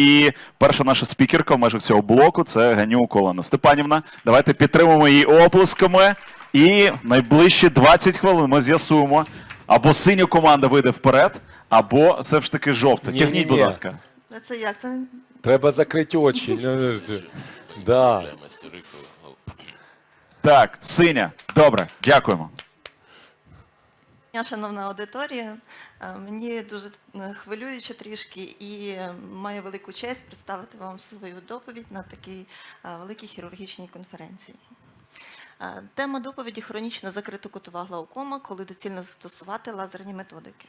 І перша наша спікерка в межах цього блоку це Генюк Олена Степанівна. Давайте підтримуємо її оплесками. І найближчі 20 хвилин ми з'ясуємо, або синя команда вийде вперед, або все ж таки жовта. Ні-ні-ні. Тягніть, будь ласка. Це як? Це Треба закрити очі. Ну, Да. Так, синя. Добре, дякуємо. Дня, шановна аудиторія. Е, Мені дуже е, хвилююче трішки і маю велику честь представити вам свою доповідь на такій е, великій хірургічній конференції. Тема доповіді хронічна закрита кутова глаукома, коли доцільно застосувати лазерні методики.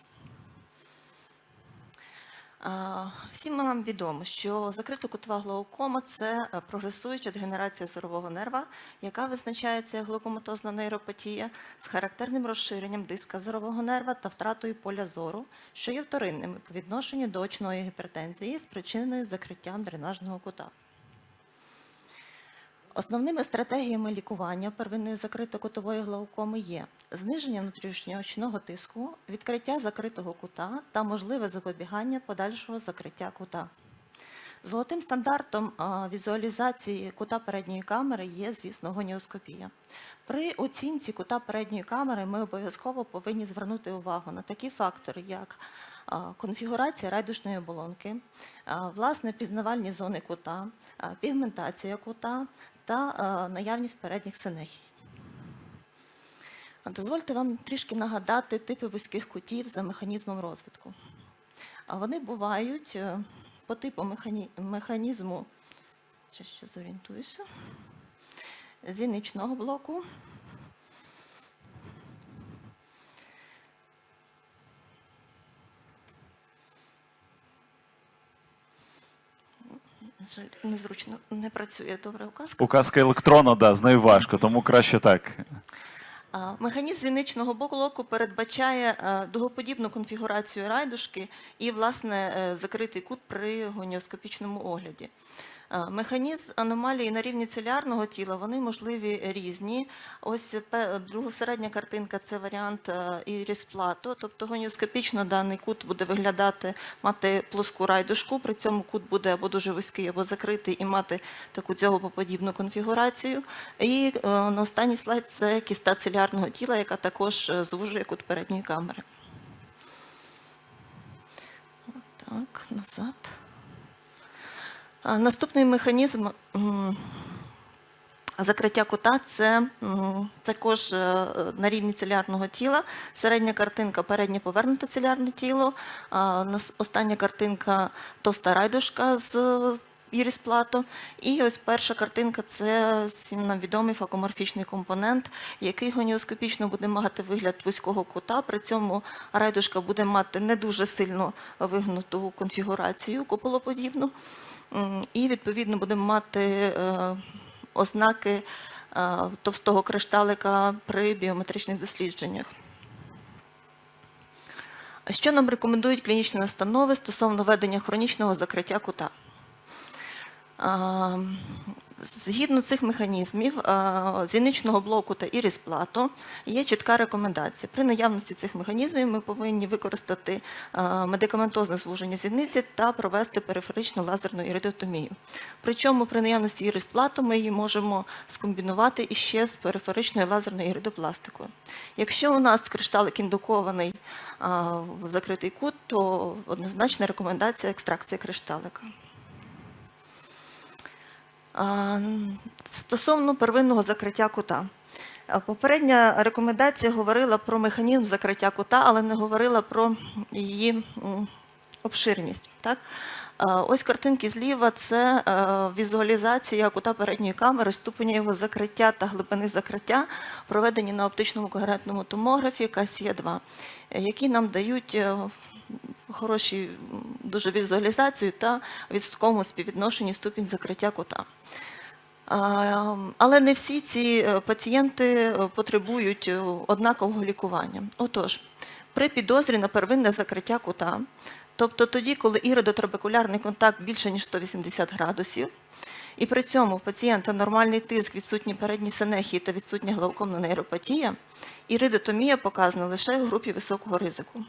Всім нам відомо, що закрита кутова глаукома – це е, прогресуюча дегенерація зорового нерва, яка визначається як глаукоматозна нейропатія з характерним розширенням диска зорового нерва та втратою поля зору, що є вторинними по відношенню до очної гіпертензії, спричиненою закриттям дренажного кута. Основними стратегіями лікування первинної закрито-кутової глаукоми є зниження внутрішньоочного тиску, відкриття закритого кута та можливе запобігання подальшого закриття кута. Золотим стандартом візуалізації кута передньої камери є, звісно, гоніоскопія. При оцінці кута передньої камери ми обов'язково повинні звернути увагу на такі фактори, як конфігурація райдушної оболонки, власне пізнавальні зони кута, пігментація кута та наявність передніх синехій. Дозвольте вам трішки нагадати типи вузьких кутів за механізмом розвитку. А вони бувають е, по типу механі... механізму, ще, ще зорієнтуюся, зіничного блоку. Жаль, незручно не працює добре указка. Указка електрона, да, з нею важко, тому краще так. Механізм зіничного блоку передбачає довгоподібну дугоподібну конфігурацію райдушки і, власне, е, закритий кут при гоніоскопічному огляді. Е, Механізм аномалії на рівні целярного тіла вони можливі різні. Ось другосередня картинка це варіант е, іріс тобто гоніоскопічно даний кут буде виглядати, мати плоску райдушку, при цьому кут буде або дуже вузький, або закритий і мати таку дзьобоподібну конфігурацію. І е, на останній слайд це кіста целярного тіла, яка також звужує кут передньої камери. Так, назад. Наступний механізм закриття кута це також е, на рівні целярного тіла. Середня картинка переднє повернуте целярне тіло. Остання картинка товста райдушка з іріс плато. І ось перша картинка це всім нам відомий факоморфічний компонент, який гоніоскопічно буде мати вигляд вузького кута. При цьому райдушка буде мати не дуже сильно вигнуту конфігурацію куполоподібну. І відповідно будемо мати е, ознаки е, товстого кришталика при біометричних дослідженнях. Що нам рекомендують клінічні настанови стосовно ведення хронічного закриття кута? Згідно цих механізмів зіничного блоку та ірісплату є чітка рекомендація. При наявності цих механізмів ми повинні використати медикаментозне звуження зіниці та провести периферичну лазерну іридотомію. Причому при наявності ірисплату ми її можемо скомбінувати іще з периферичною лазерною іридопластикою. Якщо у нас кришталик індукований в закритий кут, то однозначна рекомендація екстракція кришталика. Стосовно первинного закриття кута. Попередня рекомендація говорила про механізм закриття кута, але не говорила про її обширність. Так? Ось картинки зліва це е, візуалізація кута передньої камери, ступеня його закриття та глибини закриття, проведені на оптичному когерентному томографі Касія 2, які нам дають е, хороші дуже візуалізацію та відсотковому співвідношенні ступінь закриття кута. Але не всі ці е, пацієнти е, потребують е, однакового лікування. Отож, при підозрі на первинне закриття кута, тобто тоді, коли іридотрабекулярний контакт більше ніж 180 градусів, і при цьому в пацієнта нормальний тиск, відсутні передні синехії та відсутня глаукомна нейропатія, іридотомія показана лише у групі високого ризику.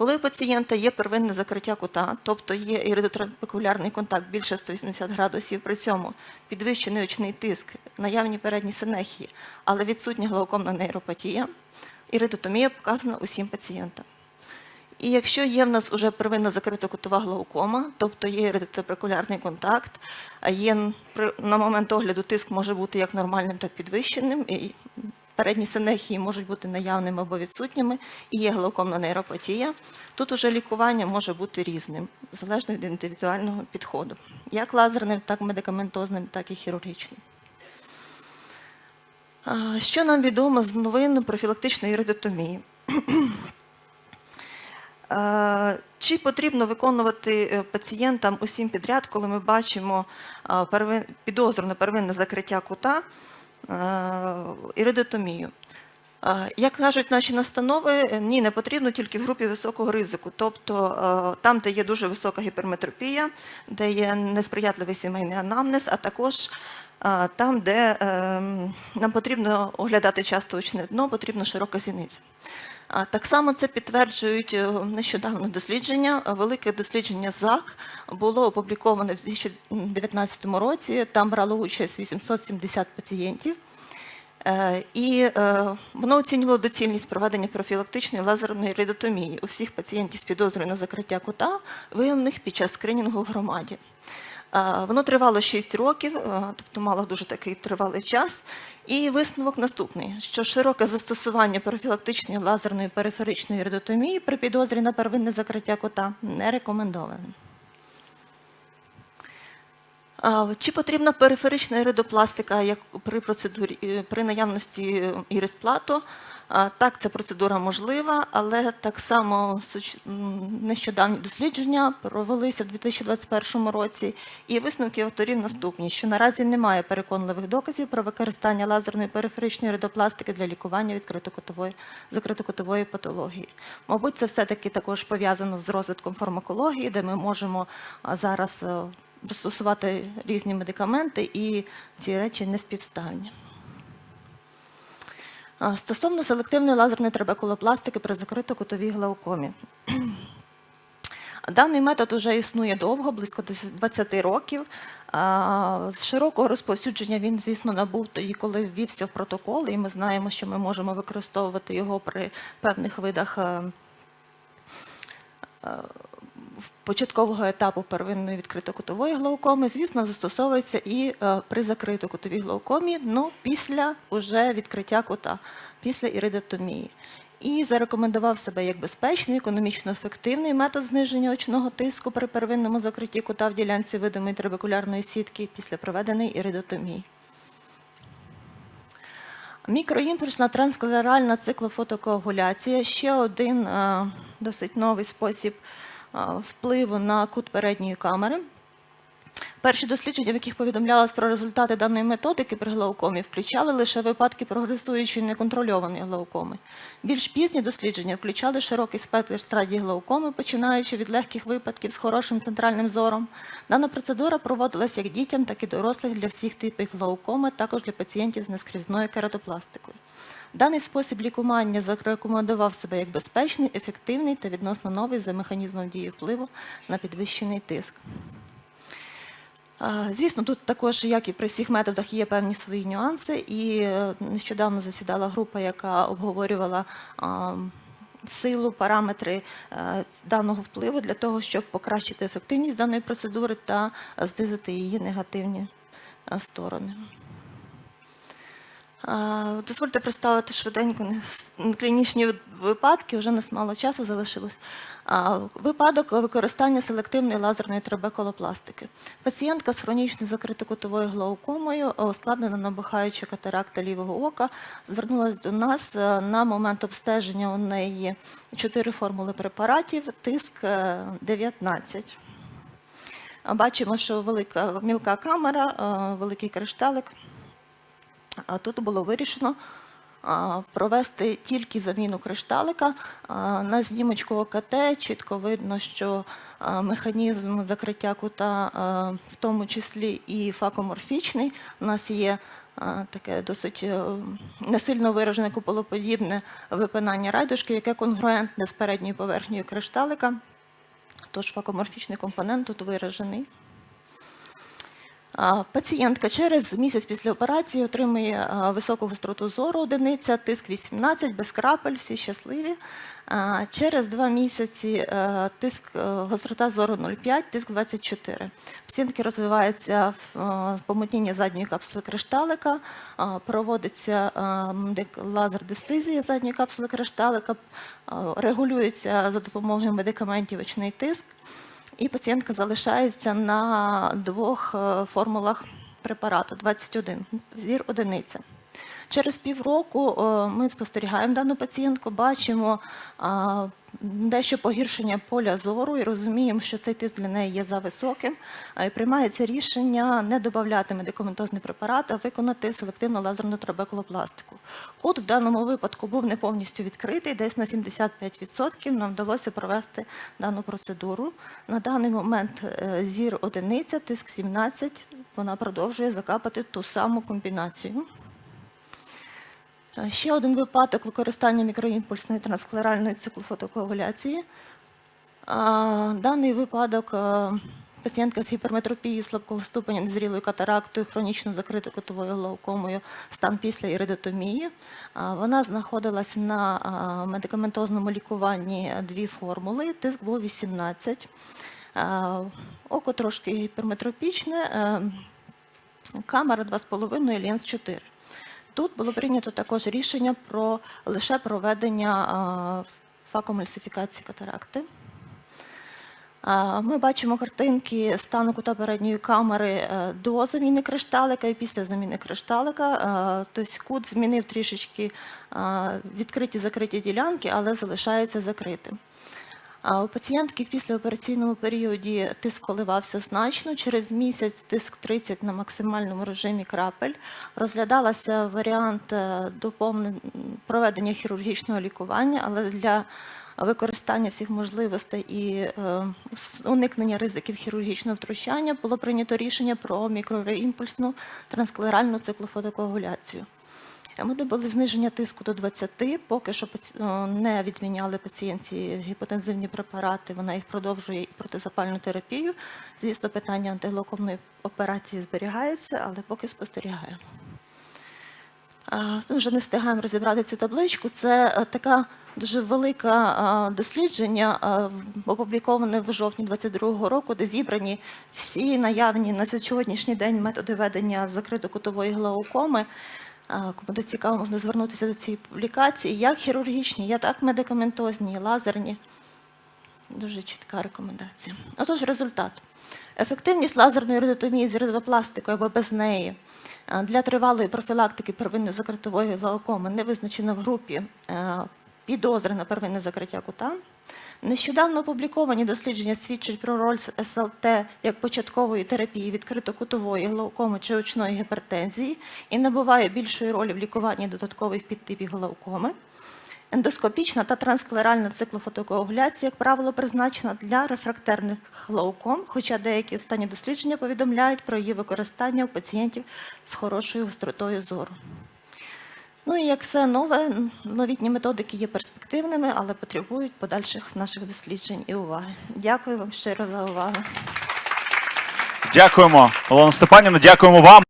Коли у пацієнта є первинне закриття кута, тобто є іридотрапекулярний контакт більше 180 градусів, при цьому підвищений очний тиск, наявні передні синехії, але відсутня глаукомна нейропатія, іридотомія показана усім пацієнтам. І якщо є в нас вже первинна закрита кутова глаукома, тобто є іридотапекулярний контакт, є на момент огляду тиск може бути як нормальним, так і підвищеним, передні синехії можуть бути наявними або відсутніми, і є глаукомна нейропатія, тут уже лікування може бути різним, залежно від індивідуального підходу, як лазерним, так медикаментозним, так і хірургічним. Що нам відомо з новин профілактичної іридотомії? Чи потрібно виконувати е, пацієнтам усім підряд, коли ми бачимо підозру на первинне закриття кута іридотомію? Як кажуть наші настанови, е, ні, не потрібно тільки в групі високого ризику, тобто е, там, де є дуже висока гіперметропія, де є несприятливий сімейний анамнез, а також е, там, де нам потрібно оглядати часто очне дно, потрібна широка зіниця. Так само це підтверджують нещодавно дослідження. Велике дослідження ЗАК було опубліковане в 2019 році. Там брало участь 870 пацієнтів. Е, І е, воно оцінювало доцільність проведення профілактичної лазерної ридотомії у всіх пацієнтів з підозрою на закриття кута, виявлених під час скринінгу в громаді. Е, Воно тривало 6 років, тобто мало дуже такий тривалий час. І висновок наступний: що широке застосування профілактичної лазерної периферичної ридотомії при підозрі на первинне закриття кота не рекомендовано. Чи потрібна периферична іридопластика як при процедурі е, при наявності ірисплату? А, Так, ця процедура можлива, але так само нещодавні дослідження провелися в 2021 році, і висновки авторів наступні: що наразі немає переконливих доказів про використання лазерної периферичної іридопластики для лікування відкритокотової закритокотової патології. Мабуть, це все-таки також пов'язано з розвитком фармакології, де ми можемо зараз е, застосувати різні медикаменти, і ці речі не співставні. Стосовно селективної лазерної трабекулопластики при закрито-кутовій глаукомі. Даний метод вже існує довго, близько 20 років. З широкого розповсюдження він, звісно, набув тоді, коли ввівся в протокол, і ми знаємо, що ми можемо використовувати його при певних видах е, початкового етапу первинної відкритокутової глаукоми, звісно, застосовується і е, при закритокутовій глаукомі, ну, після уже відкриття кута, після іридотомії. І зарекомендував себе як безпечний, економічно ефективний метод зниження очного тиску при первинному закритті кута в ділянці видимої трабекулярної сітки після проведеної іридотомії. Мікроімпульсна трансклеральна циклофотокоагуляція ще один е, досить новий спосіб впливу на кут передньої камери. Перші дослідження, в яких повідомлялось про результати даної методики при глаукомі, включали лише випадки прогресуючої неконтрольованої глаукоми. Більш пізні дослідження включали широкий спектр стадій глаукоми, починаючи від легких випадків з хорошим центральним зором. Дана процедура проводилась як дітям, так і дорослих для всіх типів глаукоми, також для пацієнтів з нескрізною кератопластикою. Даний спосіб лікування зарекомендував себе як безпечний, ефективний та відносно новий за механізмом дії впливу на підвищений тиск. Звісно, тут також, як і при всіх методах, є певні свої нюанси, і е, нещодавно засідала група, яка обговорювала силу, параметри е, даного впливу для того, щоб покращити ефективність даної процедури та знизити її негативні е, сторони. Дозвольте представити швиденько клінічні випадки, вже нас мало часу залишилось. Випадок використання селективної лазерної трабекулопластики. Пацієнтка з хронічною закритокутовою глаукомою, ускладнена набухаюча катаракта лівого ока, звернулася до нас е, на момент обстеження. У неї чотири формули препаратів, тиск е, 19. Бачимо, що велика мілка камера, е, великий кришталик. Тут було вирішено провести тільки заміну кришталика. На знімочку ОКТ чітко видно, що механізм закриття кута, в тому числі і факоморфічний. У нас є таке досить е, несильно виражене куполоподібне випинання райдушки, яке конгруентне з передньою поверхнею кришталика. Тож факоморфічний компонент тут виражений. Пацієнтка через місяць після операції отримує високу гостроту зору одиниця, тиск 18, без крапель, всі щасливі. Через два місяці е, тиск е, гострота зору 0,5, тиск 24. Пацієнтки розвивається е, помутніння задньої капсули кришталика, проводиться е, лазер-дистизія задньої капсули кришталика, регулюється за допомогою медикаментів очний тиск. І пацієнтка залишається на двох е, формулах препарату 21, зір одиниця. Через півроку е, ми спостерігаємо дану пацієнтку, бачимо дещо погіршення поля зору і розуміємо, що цей тиск для неї є зависоким. І приймається рішення не додати медикаментозний препарат, а виконати селективну лазерну трабекулопластику. Кут в даному випадку був не повністю відкритий, десь на 75% нам вдалося провести дану процедуру. На даний момент е, зір одиниця, тиск 17, вона продовжує закапати ту саму комбінацію. Е, Ще один випадок використання мікроімпульсної трансклеральної циклофотокоагуляції. Даний випадок е, пацієнтка з гіперметропією слабкого ступеня незрілою катарактою, хронічно закритою котовою глаукомою, стан після іридотомії. Вона знаходилась на медикаментозному лікуванні дві формули, тиск був 18. Око трошки гіперметропічне, е, камера 2,5, лінз 4. Тут було прийнято також рішення про лише проведення а, факомульсифікації катаракти. Ми бачимо картинки стану кута передньої камери е, до заміни кришталика і після заміни кришталика. Е, Тобто кут змінив трішечки відкриті закриті ділянки, але залишається закритим. А у пацієнтки в післяопераційному періоді тиск коливався значно. Через місяць тиск 30 на максимальному режимі крапель. Розглядалася варіант е, проведення хірургічного лікування, але для використання всіх можливостей і е, уникнення ризиків хірургічного втручання було прийнято рішення про мікроімпульсну трансклеральну циклофотокоагуляцію. Ми добили зниження тиску до 20, поки що не відміняли пацієнтці гіпотензивні препарати, вона їх продовжує і протизапальну терапію. Звісно, питання антиглаукомної операції зберігається, але поки спостерігаємо. А, ну, Вже не встигаємо розібрати цю табличку. Це е, така дуже велика а, дослідження, опубліковане в жовтні 22-го року, де зібрані всі наявні на сьогоднішній день методи ведення закрито-кутової глаукоми. Кому буде цікаво, можна звернутися до цієї публікації. Як хірургічні, так медикаментозні, лазерні. Дуже чітка рекомендація. Отож, результат. Ефективність лазерної редотомії з редопластикою або без неї для тривалої профілактики первинної закритової глаукоми не визначена в групі підозри на первинне закриття кута. Нещодавно опубліковані дослідження свідчать про роль СЛТ як початкової терапії відкритокутової глаукоми чи очної гіпертензії і набуває більшої ролі в лікуванні додаткових підтипів глаукоми. Ендоскопічна та трансклеральна циклофотокоагуляція, як правило, призначена для рефрактерних глауком, хоча деякі останні дослідження повідомляють про її використання у пацієнтів з хорошою гостротою зору. Ну і як все нове, новітні методики є перспективними, але потребують подальших наших досліджень і уваги. Дякую вам щиро за увагу. Дякуємо, Олена Степанівна, дякуємо вам.